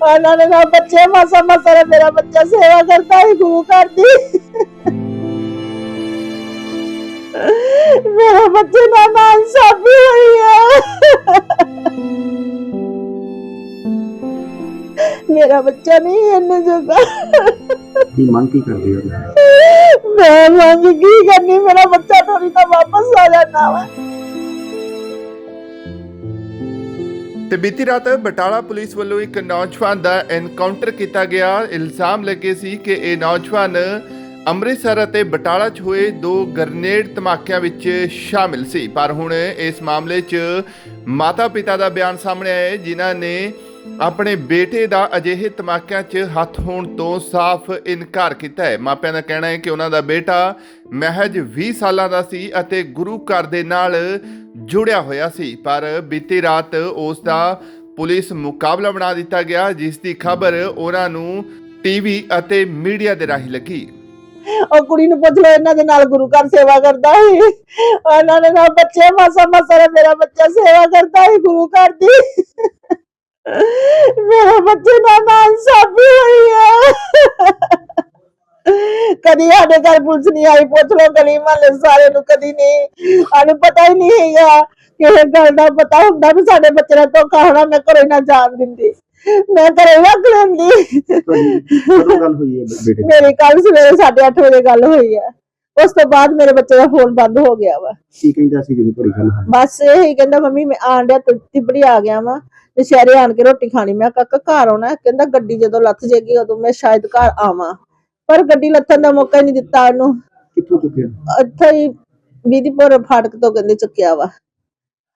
ਉਹਨਾਂ ਨੇ ਨਾ ਬੱਚੇ ਮਾਸਾ ਮਾਸਾ ਦਾ ਮੇਰਾ ਬੱਚਾ ਸੇਵਾ ਕਰਦਾ ਹੀ ਗੁਰੂ ਘਰ ਦੀ ਮੇਰਾ ਬੱਚੇ ਦਾ ਨਾਮ ਸਾਬੀ ਹੋਈ ਹੈ ਮੇਰਾ ਬੱਚਾ ਨਹੀਂ ਇਹਨੇ ਜੋਗਾ। ਕੀ ਮੰਗ ਕੀ ਕਰਦੇ ਹੋ? ਤੁਸੀਂ? ਮੈਂ ਮੰਗ ਕੀ ਕਰਨੀ ਮੇਰਾ ਬੱਚਾ ਥੋੜੀ ਤਾਂ ਵਾਪਸ ਆ ਜਾਣਾ ਵਾ। ਤੇ ਬੀਤੀ ਰਾਤ ਬਟਾਲਾ ਪੁਲਿਸ ਵੱਲੋਂ ਇੱਕ ਨੌਜਵਾਨ ਦਾ ਐਨਕਾਊਂਟਰ ਕੀਤਾ ਗਿਆ। ਇਲਜ਼ਾਮ ਲੱਗੇ ਸੀ ਕਿ ਇਹ ਨੌਜਵਾਨ ਅੰਮ੍ਰਿਤਸਰ ਅਤੇ ਬਟਾਲਾ 'ਚ ਹੋਏ ਦੋ ਗ੍ਰਨੇਡ ਧਮਾਕਿਆਂ ਵਿੱਚ ਸ਼ਾਮਿਲ ਸੀ। ਪਰ ਹੁਣ ਇਸ ਮਾਮਲੇ 'ਚ ਮਾਤਾ-ਪਿਤਾ ਦਾ ਬਿਆਨ ਸਾਹਮਣੇ ਆਇਆ ਹੈ, ਜਿਨ੍ਹਾਂ ਨੇ ਆਪਣੇ ਬੇਟੇ ਦਾ ਅਜਿਹੇ ਧਮਾਕਿਆਂ 'ਚ ਹੱਥ ਹੋਣ ਤੋਂ ਸਾਫ਼ ਇਨਕਾਰ ਕੀਤਾ ਹੈ। ਮਾਪਿਆਂ ਦਾ ਕਹਿਣਾ ਹੈ ਕਿ ਉਹਨਾਂ ਦਾ ਬੇਟਾ ਮਹਿਜ 20 ਸਾਲਾਂ ਦਾ ਸੀ ਅਤੇ ਗੁਰੂ ਘਰ ਦੇ ਨਾਲ ਜੁੜਿਆ ਹੋਇਆ ਸੀ। ਪਰ ਬੀਤੀ ਰਾਤ ਉਸ ਦਾ ਪੁਲਿਸ ਮੁਕਾਬਲਾ ਬਣਾ ਦਿੱਤਾ ਗਿਆ, ਜਿਸ ਦੀ ਖਬਰ ਉਹਨਾਂ ਨੂੰ ਟੀਵੀ ਅਤੇ ਮੀਡੀਆ ਦੇ ਰਾਹੀਂ ਲੱਗੀ। ਉਹ ਕੁੜੀ ਨੂੰ ਪੁੱਛ ਲਓ, ਇਹਨਾਂ ਦੇ ਨਾਲ ਗੁਰੂ ਘਰ ਸੇਵਾ ਕਰਦਾ ਸੀ। ਉਹਨਾਂ ਨੇ ਨਾ ਬੱਚੇ ਮਾਸਾ ਮਾਸਾ ਮੇਰਾ ਬੱਚਾ ਸੇਵਾ ਕਰਦਾ ਸੀ ਗੁਰੂ ਘਰ ਦੀ। ਮੇਰਾ ਬੱਚੇ ਦਾ ਨਾਮ ਸਾਬੀ ਹੋਈ ਹੈ ਕਦੀ ਸਾਡੇ ਘਰ ਪੁਲਿਸ ਨਹੀਂ ਆਈ ਪੁੱਛ ਲਓ ਗਲੀ ਮਹੱਲੇ ਸਾਰੇ ਨੂੰ ਕਦੀ ਨਹੀਂ। ਸਾਨੂੰ ਪਤਾ ਹੀ ਨਹੀਂ ਹੈਗਾ ਕਿਸੇ ਗੱਲ ਦਾ ਪਤਾ ਹੁੰਦਾ ਵੀ ਸਾਡੇ ਬੱਚੇ ਦਾ ਧੋਖਾ ਹੋਣਾ ਮੈਂ ਘਰੇ ਨਾ ਜਾਣ ਦਿੰਦੀ। ਮੈਂ ਘਰੇ ਰੱਖ ਲੈਂਦੀ। ਕਦੋਂ ਗੱਲ ਹੋਈ ਹੈ ਬੇਟੇ? ਮੇਰੀ ਕੱਲ ਸਵੇਰੇ 8:30 ਵਜੇ ਗੱਲ ਹੋਈ ਹੈ ਉਸ ਤੋਂ ਬਾਅਦ ਮੇਰੇ ਬੱਚੇ ਦਾ ਫੋਨ ਬੰਦ ਹੋ ਗਿਆ ਵਾ। ਕੀ ਕਹਿੰਦਾ ਸੀ ਜਦੋਂ ਤੁਹਾਡੀ ਗੱਲ ਹੋਈ ਬਸ ਇਹੀ ਕਹਿੰਦਾ ਮੰਮੀ ਮੈਂ ਆਣ ਡਿਆ ਤੁ- ਤਿਬੜੀ ਆ ਗਿਆ ਵਾਂ। ਤੇ ਸ਼ਹਿਰੇ ਆਣ ਕੇ ਰੋਟੀ ਖਾਣੀ। ਮੈਂ ਕਿਹਾ ਕਾਕਾ ਘਰ ਆਉਣਾ ਕਹਿੰਦਾ ਗੱਡੀ ਜਦੋਂ ਲੱਥ ਜੇਗੀ ਉਦੋਂ ਮੈਂ ਸ਼ਾਇਦ ਘਰ ਆਵਾਂ। ਪਰ ਗੱਡੀ ਲੱਥਣ ਦਾ ਮੌਕਾ ਹੀ ਨਹੀਂ ਦਿੱਤਾ ਉਹਨੂੰ। ਕਿੱਥੋਂ ਚੁੱਕਿਆ? ਇੱਥੇ ਹੀ ਬੀਦੀਪੁਰ ਫਾਟਕ ਤੋਂ ਕਹਿੰਦੇ ਚੁੱਕਿਆ ਵਾ।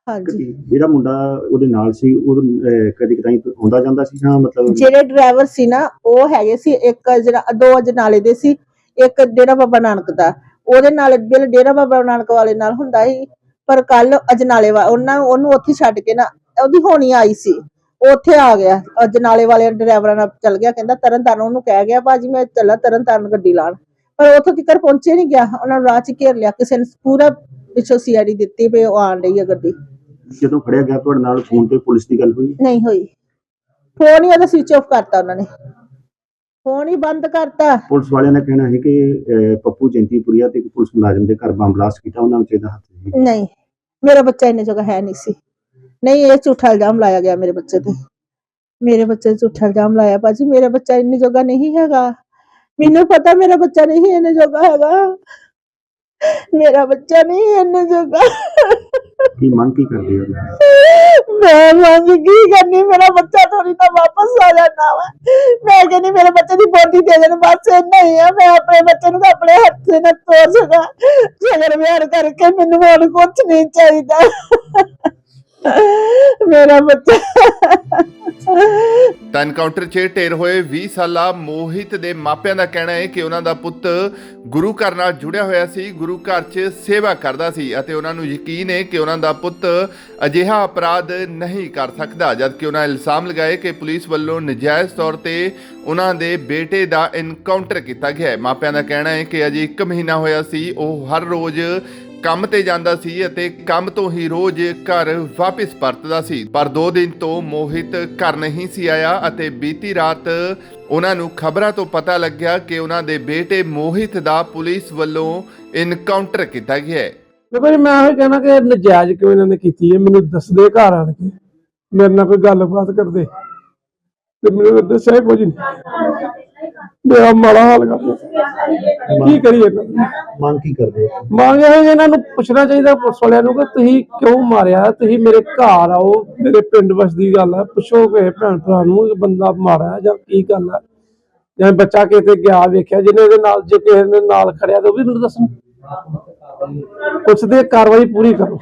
ਹਾਂਜੀ। ਜਿਹੜਾ ਮੁੰਡਾ ਉਹਦੇ ਨਾਲ ਸੀ ਉਹ ਕਦੀ ਕਦਾਈ ਆਉਂਦਾ ਜਾਂਦਾ ਸੀ ਜਾਂ ਮਤਲਬ ਜਿਹੜੇ ਡਰਾਈਵਰ ਸੀ ਨਾ ਉਹ ਹੈਗੇ ਸੀ ਇੱਕ ਜਿਹੜਾ ਦੋ ਅਜਨਾਲੇ ਦੇ ਸੀ ਇੱਕ ਡੇਰਾ ਬਾਬਾ ਨਾਨਕ ਦਾ। ਉਹਦੇ ਨਾਲ ਬਿਲ ਡੇਰਾ ਬਾਬਾ ਨਾਨਕ ਵਾਲੇ ਨਾਲ ਹੁੰਦਾ ਸੀ ਪਰ ਕੱਲ ਅਜਨਾਲੇ ਵਾ ਉਹਨਾਂ ਉਹਨੂੰ ਉੱਥੇ ਛੱਡ ਕੇ ਨਾ ਉਹਦੀ ਹੋਣੀ ਆਈ ਸੀ। ਉੱਥੇ ਆ ਗਿਆ। ਅਜਨਾਲੇ ਵਾਲੇ ਡਰਾਈਵਰਾਂ ਨਾਲ ਚੱਲ ਗਿਆ ਕਹਿੰਦਾ ਤਰਨ ਤਾਰਨ ਉਹਨੂੰ ਕਹਿ ਗਿਆ ਭਾਜੀ ਮੈਂ ਚੱਲਾ ਤਰਨ ਤਾਰਨ ਗੱਡੀ ਲਾਣ। ਪਰ ਉੱਥੋਂ ਤੱਕ ਪਹੁੰਚੇ ਨਹੀਂ ਗਿਆ। ਉਹਨਾਂ ਨੂੰ ਰਾਹ ਚ ਘੇਰ ਲਿਆ। ਕਿਸੇ ਨੇ ਪੂਰਾ ਪਿੱਛੋਂ ਸੀਆਈਡੀ ਦਿੱਤੀ ਵੀ ਉਹ ਆਣ ਰਹੀ ਹੈ ਗੱਡੀ। ਜਦੋਂ ਫੜਿਆ ਗਿਆ ਤੁਹਾਡੇ ਨਾਲ ਫੋਨ ਤੇ ਪੁਲਿਸ ਦੀ ਗੱਲ ਹੋਈ? ਨਹੀਂ ਹੋਈ। ਫੋਨ ਹੀ ਉਹਦਾ ਸਵਿਚ ਆਫ ਕਰਤਾ ਉਹਨਾਂ ਨੇ। ਫੋਨ ਹੀ ਬੰਦ ਕਰਤਾ। ਪੁਲਿਸ ਵਾਲਿਆਂ ਦਾ ਕਹਿਣਾ ਹੈ ਕਿ ਅਹ, ਪੱਪੂ ਜੈਂਤੀਪੁਰੀਆ ਤੇ ਇੱਕ ਪੁਲਿਸ ਮੁਲਾਜ਼ਮ ਦੇ ਘਰ ਬੰਬ ਬਲਾਸਟ ਕੀਤਾ ਉਹਨਾਂ ਵਿੱਚ ਇਹਦਾ ਹੱਥ ਸੀ ਨਹੀਂ ਮੇਰਾ ਬੱਚਾ ਇੰਨੇ ਜਗ੍ਹਾ ਹੈ ਨਹੀਂ ਸੀ। ਨਹੀਂ ਇਹ ਝੂਠਾ ਇਲਜ਼ਾਮ ਲਾਇਆ ਗਿਆ ਮੇਰੇ ਬੱਚੇ ਤੇ। ਮੇਰੇ ਬੱਚੇ ਤੇ ਝੂਠਾ ਇਲਜ਼ਾਮ ਲਾਇਆ। ਭਾਜੀ ਮੇਰਾ ਬੱਚਾ ਇੰਨੇ ਜਗ੍ਹਾ ਨਹੀਂ ਹੈਗਾ। ਮੈਨੂੰ ਪਤਾ ਮੇਰਾ ਬੱਚਾ ਨਹੀਂ ਇੰਨੇ ਜਗ੍ਹਾ ਹੈਗਾ। ਮੇਰਾ ਬੱਚਾ ਨਹੀਂ ਇੰਨੇ ਜਗ੍ਹਾ ਕੀ ਮੰਗ ਕੀ ਕਰਦੇ ਹੋ ਤੁਸੀਂ? ਮੈਂ ਮੰਗ ਕੀ ਕਰਨੀ? ਮੇਰਾ ਬੱਚਾ ਥੋੜੀ ਤਾਂ ਵਾਪਸ ਆ ਜਾਣਾ ਵਾ। ਮੈਂ ਕਹਿੰਦੀ, ਮੇਰੇ ਬੱਚੇ ਦੀ ਬੋਡੀ ਦੇ ਦੇਣ ਬਸ ਇੰਨਾ ਹੀ ਆ। ਮੈਂ ਆਪਣੇ ਬੱਚੇ ਨੂੰ ਤਾਂ ਆਪਣੇ ਹੱਥ ਨਾਲ ਤੋਰ ਸਕਾਂ। ਜਗਰ ਵਿਆਹ ਕਰਕੇ ਮੈਨੂੰ ਹੋਰ ਕੁਝ ਨਹੀਂ ਚਾਹੀਦਾ। ਮੇਰਾ ਬੱਚਾ। ਤਾਂ ਐਨਕਾਊਂਟਰ 'ਚ ਢੇਰ ਹੋਏ 20 ਸਾਲਾ ਮੋਹਿਤ ਦੇ ਮਾਪਿਆਂ ਦਾ ਕਹਿਣਾ ਹੈ ਕਿ ਉਹਨਾਂ ਦਾ ਪੁੱਤ ਗੁਰੂ ਘਰ ਨਾਲ ਜੁੜਿਆ ਹੋਇਆ ਸੀ, ਗੁਰੂ ਘਰ 'ਚ ਸੇਵਾ ਕਰਦਾ ਸੀ ਅਤੇ ਉਹਨਾਂ ਨੂੰ ਯਕੀਨ ਹੈ ਕਿ ਉਹਨਾਂ ਦਾ ਪੁੱਤ ਅਜਿਹਾ ਅਪਰਾਧ ਨਹੀਂ ਕਰ ਸਕਦਾ, ਜਦਕਿ ਉਹਨਾਂ ਇਲਜ਼ਾਮ ਲਗਾਏ ਕਿ ਪੁਲਿਸ ਵੱਲੋਂ ਨਜਾਇਜ਼ ਤੌਰ ਤੇ ਉਹਨਾਂ ਦੇ ਬੇਟੇ ਦਾ ਐਨਕਾਊਂਟਰ ਕੀਤਾ ਗਿਆ ਹੈ। ਮਾਪਿਆਂ ਦਾ ਕਹਿਣਾ ਹੈ ਕਿ ਅਜੇ 1 ਮਹੀਨਾ ਹੋਇਆ ਸੀ, ਉਹ ਹਰ ਰੋਜ਼ ਕੰਮ ਤੇ ਜਾਂਦਾ ਸੀ ਅਤੇ ਕੰਮ ਤੋਂ ਹੀ ਰੋਜ਼ ਘਰ ਵਾਪਸ ਪਰਤਦਾ ਸੀ। ਪਰ 2 ਦਿਨ ਤੋਂ ਮੋਹਿਤ ਘਰ ਨਹੀਂ ਸੀ ਆਇਆ ਅਤੇ ਬੀਤੀ ਰਾਤ ਉਹਨਾਂ ਨੂੰ ਖਬਰਾਂ ਤੋਂ ਪਤਾ ਲੱਗਿਆ ਕਿ ਉਹਨਾਂ ਦੇ ਬੇਟੇ ਮੋਹਿਤ ਦਾ ਪੁਲਿਸ ਵੱਲੋਂ ਇਨਕਾਊਂਟਰ ਕੀਤਾ ਗਿਆ ਹੈ। ਦੇਖੋ ਜੀ ਮੈਂ ਇਹ ਕਹਿਣਾ ਕਿ ਨਜਾਇਜ਼ ਕਿਉਂ ਇਹਨਾਂ ਨੇ ਕੀਤੀ ਹੈ? ਮੈਨੂੰ ਦੱਸਦੇ ਘਰ ਆਣ ਕੇ। ਮੇਰੇ ਨਾਲ ਕੋਈ ਗੱਲਬਾਤ ਕਰਦੇ। ਤੇ ਮੈਨੂੰ ਦੱਸਿਆ ਕੁਝ ਨਹੀਂ। ਮੇਰਾ ਮਾੜਾ ਹਾਲ ਕਰ ਕੀ ਕਰੀਏ? ਮੰਗ ਕੀ ਕਰਦੇ ਹੋ? ਮੰਗ ਇਹ ਹੈ ਕਿ ਇਹਨਾਂ ਨੂੰ ਪੁੱਛਣਾ ਚਾਹੀਦਾ ਪੁਲਿਸ ਵਾਲਿਆਂ ਨੂੰ ਕਿ ਤੁਸੀਂ ਕਿਉਂ ਮਾਰਿਆ? ਤੁਸੀਂ ਮੇਰੇ ਘਰ ਆਓ ਮੇਰੇ ਪਿੰਡ ਵਸਦੀ ਗੱਲ ਹੈ ਪੁੱਛੋ ਕਿ ਭੈਣ ਭਰਾ ਨੂੰ ਕਿ ਬੰਦਾ ਮਾਰਿਆ ਜਾਂ ਕੀ ਗੱਲ ਹੈ ਜਾਂ ਬੱਚਾ ਕਿਤੇ ਗਿਆ ਵੇਖਿਆ ਜਿਹਨੇ ਇਹਦੇ ਨਾਲ ਜੇ ਕਿਸੇ ਦੇ ਨਾਲ ਖੜਿਆ ਤਾਂ ਉਹ ਵੀ ਮੈਨੂੰ ਦੱਸਣ। ਪੁੱਛਦੇ ਕਾਰਵਾਈ ਪੂਰੀ ਕਰੋ।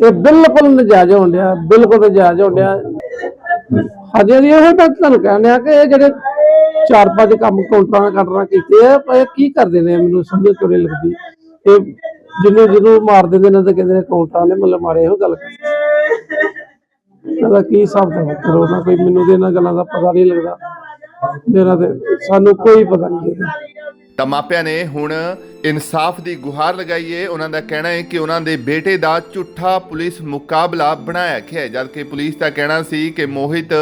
ਇਹ ਬਿਲਕੁਲ ਨਜਾਇਜ਼ ਹੋਣ ਡਿਆ ਬਿਲਕੁਲ ਨਜਾਇਜ਼ ਹੋਣ ਡਿਆ। ਹਾਂਜੀ ਹਾਂਜੀ ਇਹ ਮੈਂ ਤੁਹਾਨੂੰ ਕਹਿਣ ਡਿਆ ਕਿ ਇਹ ਜਿਹੜੇ ਚਾਰ ਪੰਜ ਕੰਮ ਕਾਊਂਟਰਾਂ ਦਾ ਕੱਟਣਾ ਕੀਤੇ ਆ, ਪਰ ਇਹ ਕੀ ਕਰਦੇ ਨੇ ਮੈਨੂੰ ਸਮਝ ਕਿਉਂ ਲੱਗਦੀ। ਇਹ ਜਿਹਨੂੰ ਜਿਹਨੂੰ ਮਾਰ ਦਿੰਦੇ ਨੇ ਤਾਂ ਕਹਿੰਦੇ ਨੇ ਕਾਊਂਟਰਾਂ ਨੇ ਮਤਲਬ ਮਾਰੇ, ਇਹੋ ਗੱਲ ਇਹਦਾ ਕੀ ਹਿਸਾਬ ਦਾ ਕਰੋ ਨਾ, ਕੋਈ ਮੈਨੂੰ ਤੇ ਇਹਨਾਂ ਗੱਲਾਂ ਦਾ ਪਤਾ ਨਹੀਂ ਲੱਗਦਾ। ਮੇਰਾ ਤੇ ਸਾਨੂੰ ਕੋਈ ਪਤਾ ਨਹੀਂ ਲੱਗਦਾ। ਤਾਂ ਮਾਪਿਆਂ ਨੇ ਹੁਣ ਇਨਸਾਫ ਦੀ ਗੁਹਾਰ ਲਗਾਈ ਏ। ਉਹਨਾਂ ਦਾ ਕਹਿਣਾ ਹੈ ਕਿ ਉਹਨਾਂ ਦੇ ਬੇਟੇ ਦਾ ਝੂਠਾ ਪੁਲਿਸ ਮੁਕਾਬਲਾ ਬਣਾਇਆ ਗਿਆ ਹੈ ਜਦਕਿ ਪੁਲਿਸ ਦਾ ਕਹਿਣਾ ਸੀ ਕਿ ਮੋਹਿਤ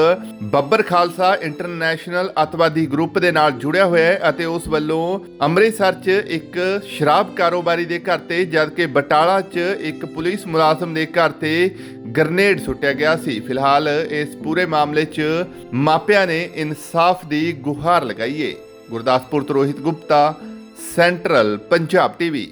ਬੱਬਰ ਖਾਲਸਾ ਇੰਟਰਨੈਸ਼ਨਲ ਅਤਵਾਦੀ ਗਰੁੱਪ ਦੇ ਨਾਲ ਜੁੜਿਆ ਹੋਇਆ ਹੈ ਅਤੇ ਉਸ ਵੱਲੋਂ ਅੰਮ੍ਰਿਤਸਰ 'ਚ ਇੱਕ ਸ਼ਰਾਬ ਕਾਰੋਬਾਰੀ ਦੇ ਘਰ ਤੇ, ਜਦਕਿ ਬਟਾਲਾ 'ਚ ਇੱਕ ਪੁਲਿਸ ਮੁਲਾਜ਼ਮ ਦੇ ਘਰ ਤੇ ਗ੍ਰਨੇਡ ਸੁੱਟਿਆ ਗਿਆ ਸੀ। ਫਿਲਹਾਲ ਇਸ ਪੂਰੇ ਮਾਮਲੇ 'ਚ ਮਾਪਿਆਂ ਨੇ ਇਨਸਾਫ ਦੀ ਗੁਹਾਰ ਲਗਾਈ ਏ। ਗੁਰਦਾਸਪੁਰ ਤੋਂ ਰੋਹਿਤ ਗੁਪਤਾ ਸੈਂਟਰਲ ਪੰਜਾਬ ਟੀਵੀ।